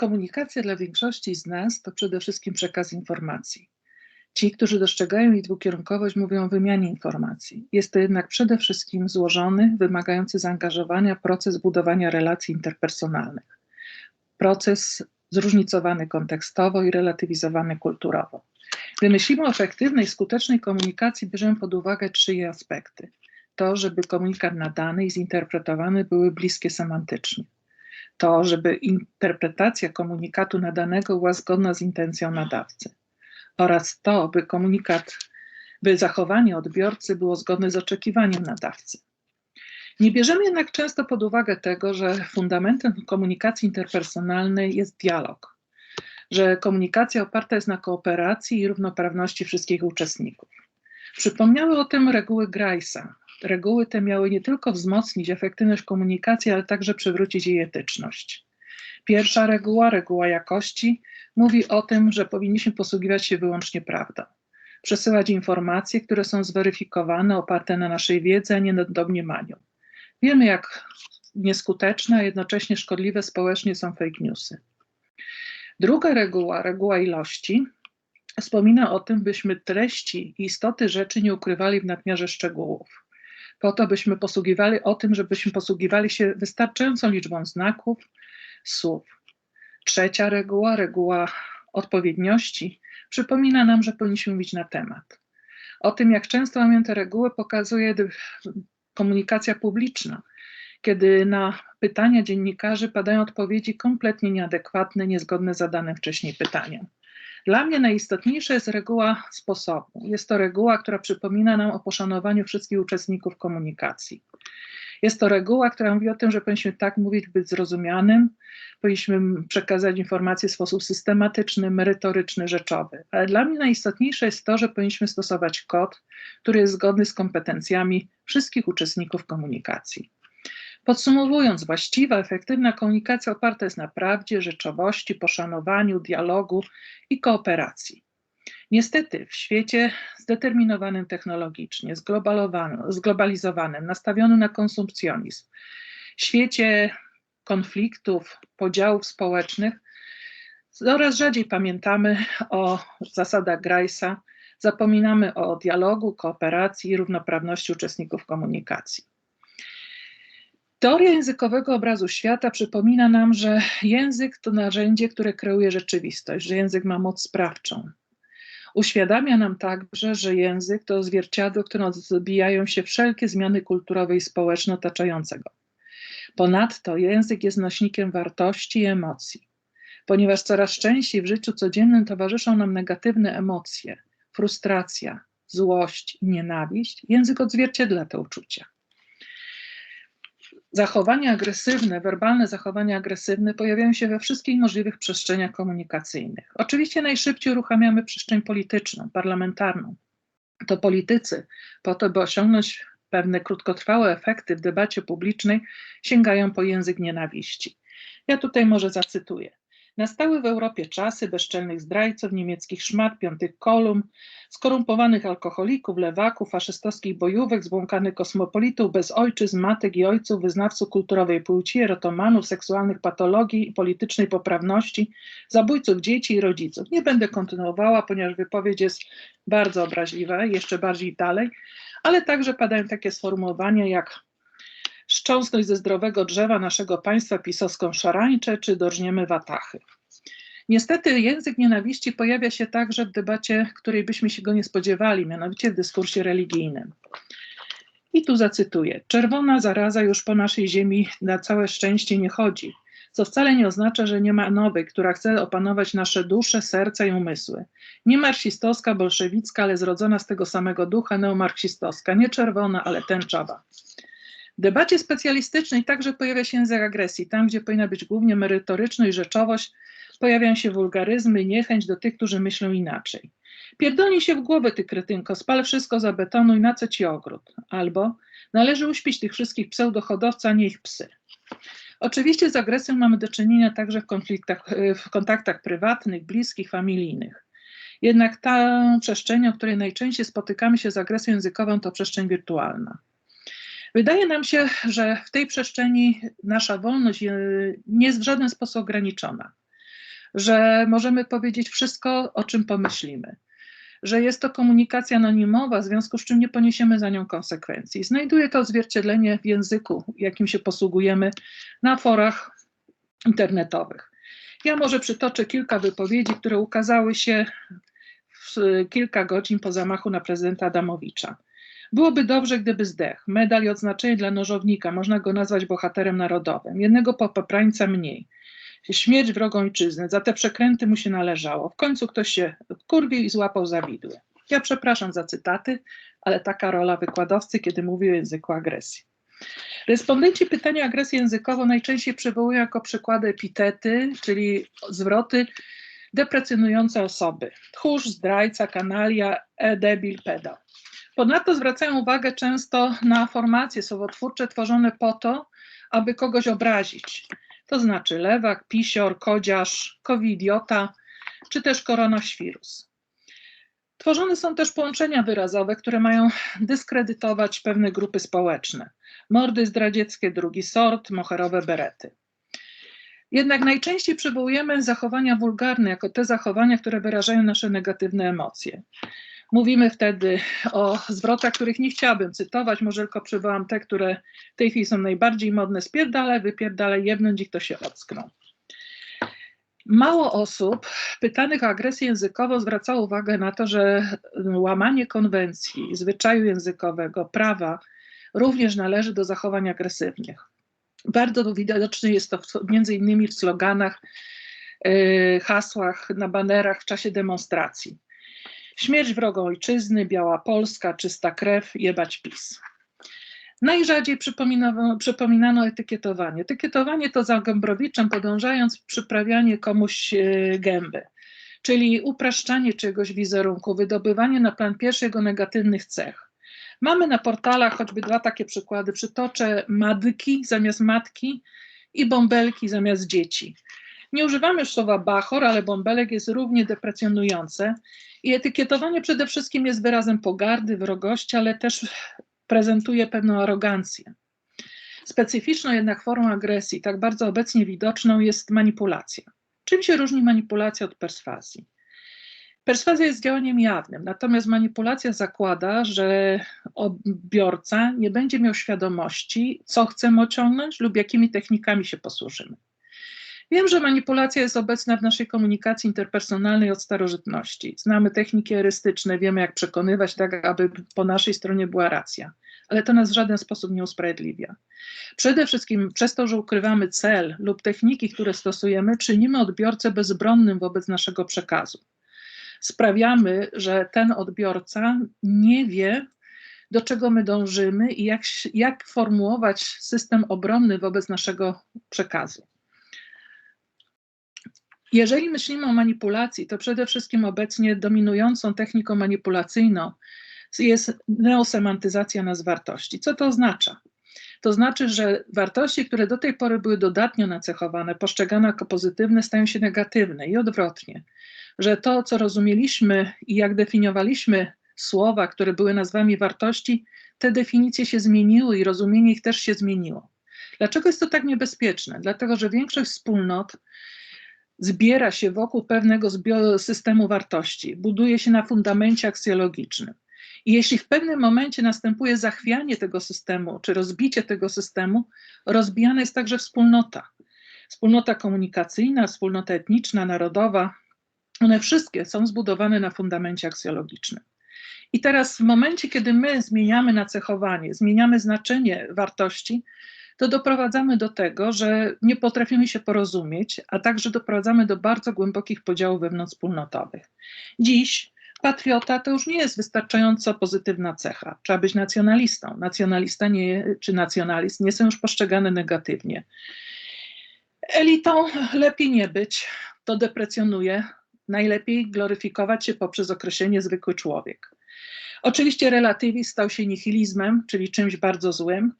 Komunikacja dla większości z nas to przede wszystkim przekaz informacji. Ci, którzy dostrzegają jej dwukierunkowość, mówią o wymianie informacji. Jest to jednak przede wszystkim złożony, wymagający zaangażowania proces budowania relacji interpersonalnych. Proces zróżnicowany kontekstowo i relatywizowany kulturowo. Gdy myślimy o efektywnej, skutecznej komunikacji, bierzemy pod uwagę trzy aspekty. To, żeby komunikat nadany i zinterpretowany były bliskie semantycznie. To, żeby interpretacja komunikatu nadanego była zgodna z intencją nadawcy. Oraz to, by komunikat, by zachowanie odbiorcy było zgodne z oczekiwaniem nadawcy. Nie bierzemy jednak często pod uwagę tego, że fundamentem komunikacji interpersonalnej jest dialog, że komunikacja oparta jest na kooperacji i równoprawności wszystkich uczestników. Przypomniały o tym reguły Grace'a. Reguły te miały nie tylko wzmocnić efektywność komunikacji, ale także przywrócić jej etyczność. Pierwsza reguła, reguła jakości, mówi o tym, że powinniśmy posługiwać się wyłącznie prawdą. Przesyłać informacje, które są zweryfikowane, oparte na naszej wiedzy, a nie na domniemaniu. Wiemy, jak nieskuteczne, a jednocześnie szkodliwe społecznie są fake newsy. Druga reguła, reguła ilości, wspomina o tym, byśmy treści i istoty rzeczy nie ukrywali w nadmiarze szczegółów. Po to, byśmy posługiwali o tym, żebyśmy posługiwali się wystarczającą liczbą znaków, słów. Trzecia reguła, reguła odpowiedniości, przypomina nam, że powinniśmy mówić na temat. O tym, jak często mamy te reguły, pokazuje komunikacja publiczna, kiedy na pytania dziennikarzy padają odpowiedzi kompletnie nieadekwatne, niezgodne z zadanym wcześniej pytaniem. Dla mnie najistotniejsza jest reguła sposobu. Jest to reguła, która przypomina nam o poszanowaniu wszystkich uczestników komunikacji. Jest to reguła, która mówi o tym, że powinniśmy tak mówić, być zrozumianym, powinniśmy przekazać informacje w sposób systematyczny, merytoryczny, rzeczowy. Ale dla mnie najistotniejsze jest to, że powinniśmy stosować kod, który jest zgodny z kompetencjami wszystkich uczestników komunikacji. Podsumowując, właściwa, efektywna komunikacja oparta jest na prawdzie, rzeczowości, poszanowaniu, dialogu i kooperacji. Niestety w świecie zdeterminowanym technologicznie, zglobalizowanym, nastawionym na konsumpcjonizm, świecie konfliktów, podziałów społecznych, coraz rzadziej pamiętamy o zasadach Grace'a, zapominamy o dialogu, kooperacji i równoprawności uczestników komunikacji. Teoria językowego obrazu świata przypomina nam, że język to narzędzie, które kreuje rzeczywistość, że język ma moc sprawczą. Uświadamia nam także, że język to zwierciadło, które odbijają się wszelkie zmiany kulturowe i społeczne otaczającego. Ponadto język jest nośnikiem wartości i emocji. Ponieważ coraz częściej w życiu codziennym towarzyszą nam negatywne emocje, frustracja, złość i nienawiść, język odzwierciedla te uczucia zachowania agresywne, werbalne zachowania agresywne pojawiają się we wszystkich możliwych przestrzeniach komunikacyjnych. Oczywiście najszybciej uruchamiamy przestrzeń polityczną, parlamentarną. To politycy, po to, by osiągnąć pewne krótkotrwałe efekty w debacie publicznej, sięgają po język nienawiści. Ja tutaj może zacytuję. Nastały w Europie czasy bezczelnych zdrajców, niemieckich szmat, piątych kolumn, skorumpowanych alkoholików, lewaków, faszystowskich bojówek, zbłąkanych kosmopolitów, bez ojczyzn, matek i ojców, wyznawców kulturowej płci, erotomanów, seksualnych patologii i politycznej poprawności, zabójców dzieci i rodziców. Nie będę kontynuowała, ponieważ wypowiedź jest bardzo obraźliwa, jeszcze bardziej dalej, ale także padają takie sformułowania jak Szcząsność ze zdrowego drzewa naszego państwa pisowską szarańczę, czy dorżniemy watachy. Niestety język nienawiści pojawia się także w debacie, której byśmy się go nie spodziewali, mianowicie w dyskursie religijnym. I tu zacytuję: Czerwona zaraza już po naszej ziemi na całe szczęście nie chodzi, co wcale nie oznacza, że nie ma nowej, która chce opanować nasze dusze, serca i umysły. Nie marksistowska, bolszewicka, ale zrodzona z tego samego ducha neomarksistowska, nie czerwona, ale tęczowa. W debacie specjalistycznej także pojawia się język agresji. Tam, gdzie powinna być głównie merytoryczność, rzeczowość, pojawiają się wulgaryzmy, niechęć do tych, którzy myślą inaczej. Pierdolnij się w głowę, ty kretynko, spal wszystko za betonu i na co ci ogród? Albo należy uśpić tych wszystkich pseudohodowców, a nie ich psy. Oczywiście z agresją mamy do czynienia także w, konfliktach, w kontaktach prywatnych, bliskich, familijnych. Jednak ta przestrzeń, o której najczęściej spotykamy się z agresją językową, to przestrzeń wirtualna. Wydaje nam się, że w tej przestrzeni nasza wolność nie jest w żaden sposób ograniczona. że możemy powiedzieć wszystko, o czym pomyślimy, że jest to komunikacja anonimowa, w związku z czym nie poniesiemy za nią konsekwencji. Znajduje to odzwierciedlenie w języku, jakim się posługujemy na forach internetowych. Ja może przytoczę kilka wypowiedzi, które ukazały się w kilka godzin po zamachu na prezydenta Adamowicza. Byłoby dobrze, gdyby zdech. Medal i odznaczenie dla nożownika, można go nazwać bohaterem narodowym. Jednego popaprańca mniej. Śmierć wrogą ojczyzny, za te przekręty mu się należało. W końcu ktoś się kurwił i złapał za widły. Ja przepraszam za cytaty, ale taka rola wykładowcy, kiedy mówi o języku agresji. Respondenci pytania agresję językową najczęściej przywołują jako przykłady epitety, czyli zwroty deprecjonujące osoby. Tchórz, zdrajca, kanalia, e, debil, pedał. Ponadto zwracają uwagę często na formacje słowotwórcze tworzone po to, aby kogoś obrazić. To znaczy lewak, pisior, kodziarz, covidiota, czy też koronaświrus. Tworzone są też połączenia wyrazowe, które mają dyskredytować pewne grupy społeczne. Mordy zdradzieckie, drugi sort, moherowe berety. Jednak najczęściej przywołujemy zachowania wulgarne jako te zachowania, które wyrażają nasze negatywne emocje. Mówimy wtedy o zwrotach, których nie chciałabym cytować, może tylko przywołam te, które w tej chwili są najbardziej modne. Spierdale, wypierdale, jebnąć ich to się ockną. Mało osób pytanych o agresję językową zwracało uwagę na to, że łamanie konwencji, zwyczaju językowego, prawa również należy do zachowań agresywnych. Bardzo widoczne jest to między innymi w sloganach, yy, hasłach, na banerach w czasie demonstracji. Śmierć wrogą ojczyzny, biała Polska, czysta krew, jebać PiS. Najrzadziej przypominano, przypominano etykietowanie. Etykietowanie to za Gębrowiczem podążając przyprawianie komuś e, gęby, czyli upraszczanie czegoś wizerunku, wydobywanie na plan pierwszy jego negatywnych cech. Mamy na portalach choćby dwa takie przykłady. Przytoczę madki zamiast matki i bąbelki zamiast dzieci. Nie używamy już słowa bachor, ale bąbelek jest równie deprecjonujące i etykietowanie przede wszystkim jest wyrazem pogardy, wrogości, ale też prezentuje pewną arogancję. Specyficzną jednak formą agresji, tak bardzo obecnie widoczną, jest manipulacja. Czym się różni manipulacja od perswazji? Perswazja jest działaniem jawnym, natomiast manipulacja zakłada, że odbiorca nie będzie miał świadomości, co chcemy osiągnąć lub jakimi technikami się posłużymy. Wiem, że manipulacja jest obecna w naszej komunikacji interpersonalnej od starożytności. Znamy techniki erystyczne, wiemy jak przekonywać tak, aby po naszej stronie była racja, ale to nas w żaden sposób nie usprawiedliwia. Przede wszystkim przez to, że ukrywamy cel lub techniki, które stosujemy, czynimy odbiorcę bezbronnym wobec naszego przekazu. Sprawiamy, że ten odbiorca nie wie, do czego my dążymy i jak, jak formułować system obronny wobec naszego przekazu. Jeżeli myślimy o manipulacji, to przede wszystkim obecnie dominującą techniką manipulacyjną jest neosemantyzacja nazw wartości. Co to oznacza? To znaczy, że wartości, które do tej pory były dodatnio nacechowane, postrzegane jako pozytywne, stają się negatywne i odwrotnie. Że to, co rozumieliśmy i jak definiowaliśmy słowa, które były nazwami wartości, te definicje się zmieniły i rozumienie ich też się zmieniło. Dlaczego jest to tak niebezpieczne? Dlatego, że większość wspólnot zbiera się wokół pewnego systemu wartości, buduje się na fundamencie aksjologicznym. I jeśli w pewnym momencie następuje zachwianie tego systemu, czy rozbicie tego systemu, rozbijana jest także wspólnota. Wspólnota komunikacyjna, wspólnota etniczna, narodowa, one wszystkie są zbudowane na fundamencie aksjologicznym. I teraz w momencie, kiedy my zmieniamy nacechowanie, zmieniamy znaczenie wartości, to doprowadzamy do tego, że nie potrafimy się porozumieć, a także doprowadzamy do bardzo głębokich podziałów wewnątrzwspólnotowych. Dziś patriota to już nie jest wystarczająco pozytywna cecha. Trzeba być nacjonalistą. Nacjonalista nie, czy nacjonalist nie są już postrzegane negatywnie. Elitą lepiej nie być, to deprecjonuje. Najlepiej gloryfikować się poprzez określenie zwykły człowiek. Oczywiście relatywizm stał się nihilizmem, czyli czymś bardzo złym.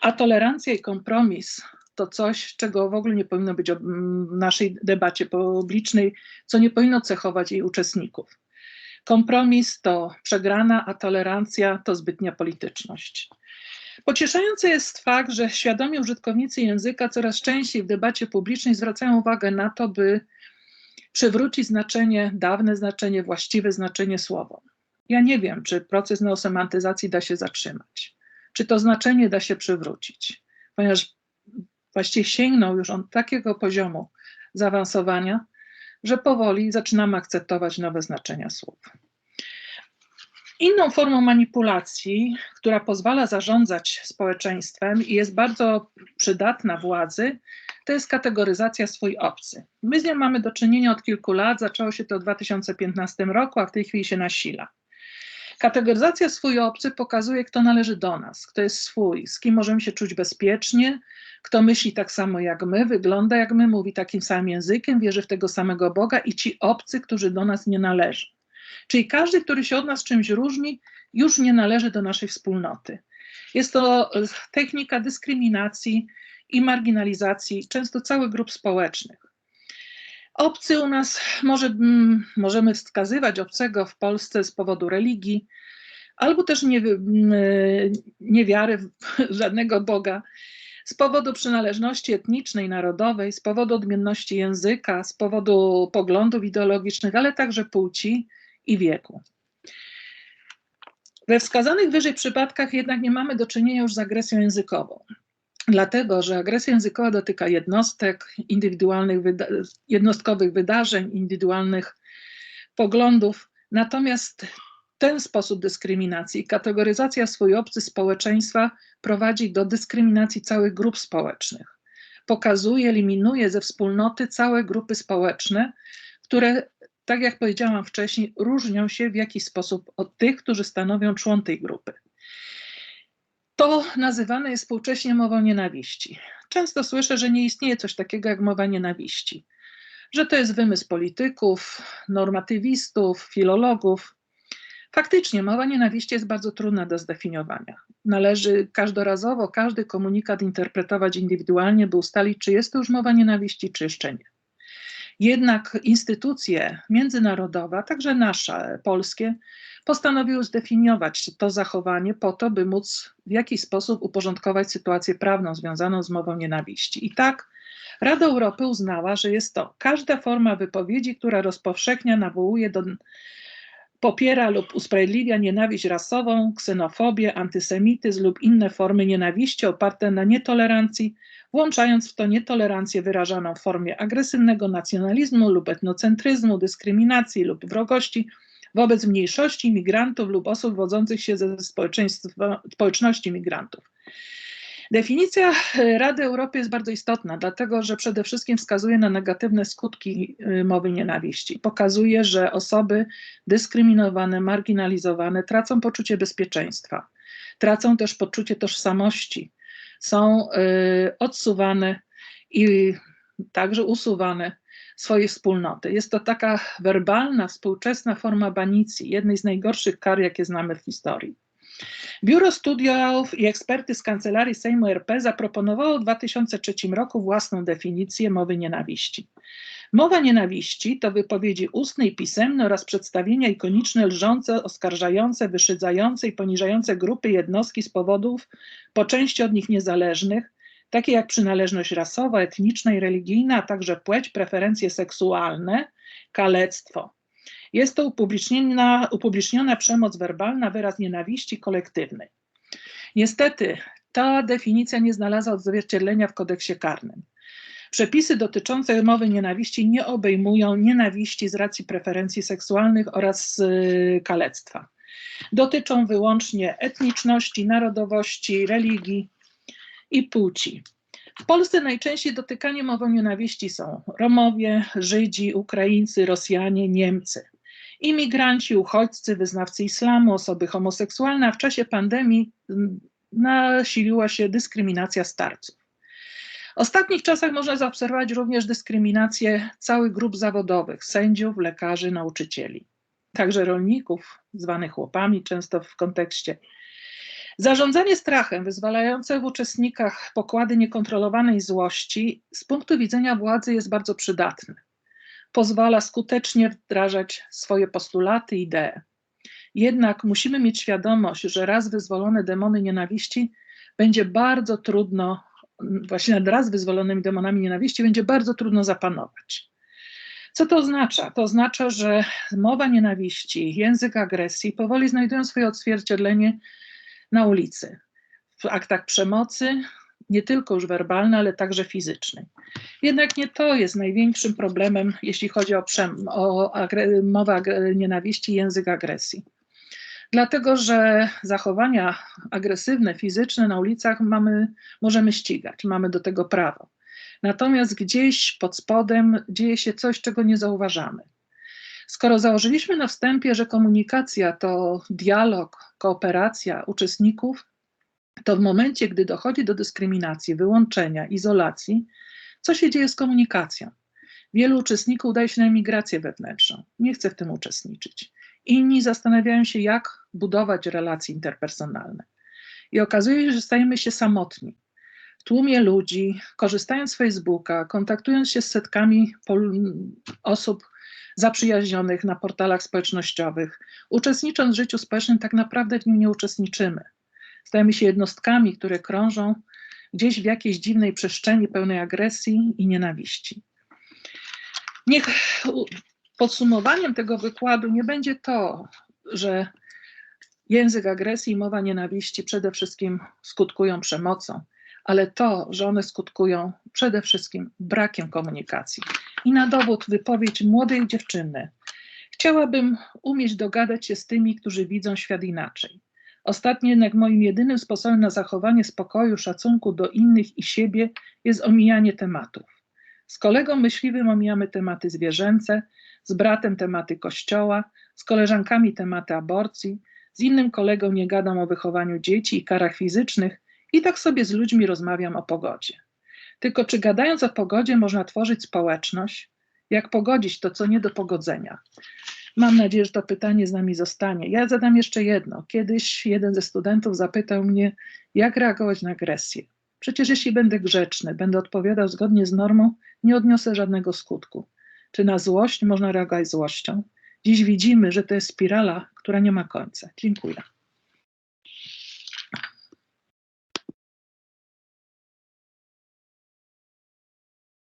A tolerancja i kompromis to coś, czego w ogóle nie powinno być w naszej debacie publicznej, co nie powinno cechować jej uczestników. Kompromis to przegrana, a tolerancja to zbytnia polityczność. Pocieszający jest fakt, że świadomi użytkownicy języka coraz częściej w debacie publicznej zwracają uwagę na to, by przywrócić znaczenie, dawne znaczenie, właściwe znaczenie słowom. Ja nie wiem, czy proces neosemantyzacji da się zatrzymać, czy to znaczenie da się przywrócić, ponieważ właściwie sięgnął już on takiego poziomu zaawansowania, że powoli zaczynamy akceptować nowe znaczenia słów. Inną formą manipulacji, która pozwala zarządzać społeczeństwem i jest bardzo przydatna władzy, to jest kategoryzacja swój obcy. My z nią mamy do czynienia od kilku lat, zaczęło się to w 2015 roku, a w tej chwili się nasila. Kategoryzacja swój obcy pokazuje, kto należy do nas, kto jest swój, z kim możemy się czuć bezpiecznie, kto myśli tak samo jak my, wygląda jak my, mówi takim samym językiem, wierzy w tego samego Boga i ci obcy, którzy do nas nie należą. Czyli każdy, który się od nas czymś różni, już nie należy do naszej wspólnoty. Jest to technika dyskryminacji i marginalizacji często całych grup społecznych. Obcy u nas może, mm, możemy wskazywać obcego w Polsce z powodu religii, albo też nie, mm, niewiary w żadnego Boga, z powodu przynależności etnicznej, narodowej, z powodu odmienności języka, z powodu poglądów ideologicznych, ale także płci i wieku. We wskazanych wyżej przypadkach jednak nie mamy do czynienia już z agresją językową dlatego że agresja językowa dotyka jednostek, indywidualnych, wyda jednostkowych wydarzeń, indywidualnych poglądów. Natomiast ten sposób dyskryminacji, kategoryzacja swój obcy społeczeństwa prowadzi do dyskryminacji całych grup społecznych. Pokazuje, eliminuje ze wspólnoty całe grupy społeczne, które, tak jak powiedziałam wcześniej, różnią się w jakiś sposób od tych, którzy stanowią człon tej grupy. To nazywane jest współcześnie mową nienawiści. Często słyszę, że nie istnieje coś takiego jak mowa nienawiści, że to jest wymysł polityków, normatywistów, filologów. Faktycznie mowa nienawiści jest bardzo trudna do zdefiniowania. Należy każdorazowo każdy komunikat interpretować indywidualnie, by ustalić, czy jest to już mowa nienawiści, czy jeszcze nie. Jednak instytucje międzynarodowe, także nasze, polskie, postanowiły zdefiniować to zachowanie po to, by móc w jakiś sposób uporządkować sytuację prawną związaną z mową nienawiści. I tak Rada Europy uznała, że jest to każda forma wypowiedzi, która rozpowszechnia, nawołuje do popiera lub usprawiedliwia nienawiść rasową, ksenofobię, antysemityzm lub inne formy nienawiści oparte na nietolerancji, włączając w to nietolerancję wyrażaną w formie agresywnego nacjonalizmu lub etnocentryzmu, dyskryminacji lub wrogości wobec mniejszości migrantów lub osób wodzących się ze społeczności migrantów. Definicja Rady Europy jest bardzo istotna, dlatego że przede wszystkim wskazuje na negatywne skutki y, mowy nienawiści. Pokazuje, że osoby dyskryminowane, marginalizowane tracą poczucie bezpieczeństwa, tracą też poczucie tożsamości, są y, odsuwane i także usuwane swojej wspólnoty. Jest to taka werbalna, współczesna forma banicji, jednej z najgorszych kar, jakie znamy w historii. Biuro Studiów i eksperty z Kancelarii Sejmu RP zaproponowało w 2003 roku własną definicję mowy nienawiści. Mowa nienawiści to wypowiedzi ustne i pisemne oraz przedstawienia ikoniczne lżące, oskarżające, wyszydzające i poniżające grupy jednostki z powodów po części od nich niezależnych, takie jak przynależność rasowa, etniczna i religijna, a także płeć, preferencje seksualne, kalectwo. Jest to upubliczniona, upubliczniona przemoc werbalna, wyraz nienawiści kolektywnej. Niestety ta definicja nie znalazła odzwierciedlenia w kodeksie karnym. Przepisy dotyczące mowy nienawiści nie obejmują nienawiści z racji preferencji seksualnych oraz y, kalectwa. Dotyczą wyłącznie etniczności, narodowości, religii, i płci. W Polsce najczęściej dotykanie mową nienawiści są Romowie, Żydzi, Ukraińcy, Rosjanie, Niemcy. Imigranci, uchodźcy, wyznawcy islamu, osoby homoseksualne, a w czasie pandemii nasiliła się dyskryminacja starców. W ostatnich czasach można zaobserwować również dyskryminację całych grup zawodowych sędziów, lekarzy, nauczycieli, także rolników, zwanych chłopami, często w kontekście Zarządzanie strachem, wyzwalające w uczestnikach pokłady niekontrolowanej złości, z punktu widzenia władzy jest bardzo przydatne. Pozwala skutecznie wdrażać swoje postulaty, idee. Jednak musimy mieć świadomość, że raz wyzwolone demony nienawiści będzie bardzo trudno, właśnie nad raz wyzwolonymi demonami nienawiści będzie bardzo trudno zapanować. Co to oznacza? To oznacza, że mowa nienawiści, język agresji powoli znajdują swoje odzwierciedlenie na ulicy, w aktach przemocy, nie tylko już werbalnej, ale także fizycznej. Jednak nie to jest największym problemem, jeśli chodzi o, o mowę nienawiści język agresji. Dlatego, że zachowania agresywne, fizyczne na ulicach mamy, możemy ścigać, mamy do tego prawo. Natomiast gdzieś pod spodem dzieje się coś, czego nie zauważamy. Skoro założyliśmy na wstępie, że komunikacja to dialog, kooperacja uczestników, to w momencie, gdy dochodzi do dyskryminacji, wyłączenia, izolacji, co się dzieje z komunikacją? Wielu uczestników udaje się na emigrację wewnętrzną, nie chce w tym uczestniczyć. Inni zastanawiają się, jak budować relacje interpersonalne. I okazuje się, że stajemy się samotni. W tłumie ludzi, korzystając z Facebooka, kontaktując się z setkami osób zaprzyjaźnionych na portalach społecznościowych, uczestnicząc w życiu społecznym, tak naprawdę w nim nie uczestniczymy. Stajemy się jednostkami, które krążą gdzieś w jakiejś dziwnej przestrzeni pełnej agresji i nienawiści. Niech podsumowaniem tego wykładu nie będzie to, że język agresji i mowa nienawiści przede wszystkim skutkują przemocą, ale to, że one skutkują przede wszystkim brakiem komunikacji. I na dowód wypowiedź młodej dziewczyny. Chciałabym umieć dogadać się z tymi, którzy widzą świat inaczej. Ostatnio jednak moim jedynym sposobem na zachowanie spokoju, szacunku do innych i siebie jest omijanie tematów. Z kolegą myśliwym omijamy tematy zwierzęce, z bratem tematy kościoła, z koleżankami tematy aborcji, z innym kolegą nie gadam o wychowaniu dzieci i karach fizycznych i tak sobie z ludźmi rozmawiam o pogodzie. Tylko czy gadając o pogodzie można tworzyć społeczność? Jak pogodzić to, co nie do pogodzenia? Mam nadzieję, że to pytanie z nami zostanie. Ja zadam jeszcze jedno. Kiedyś jeden ze studentów zapytał mnie, jak reagować na agresję. Przecież jeśli będę grzeczny, będę odpowiadał zgodnie z normą, nie odniosę żadnego skutku. Czy na złość można reagować złością? Dziś widzimy, że to jest spirala, która nie ma końca. Dziękuję.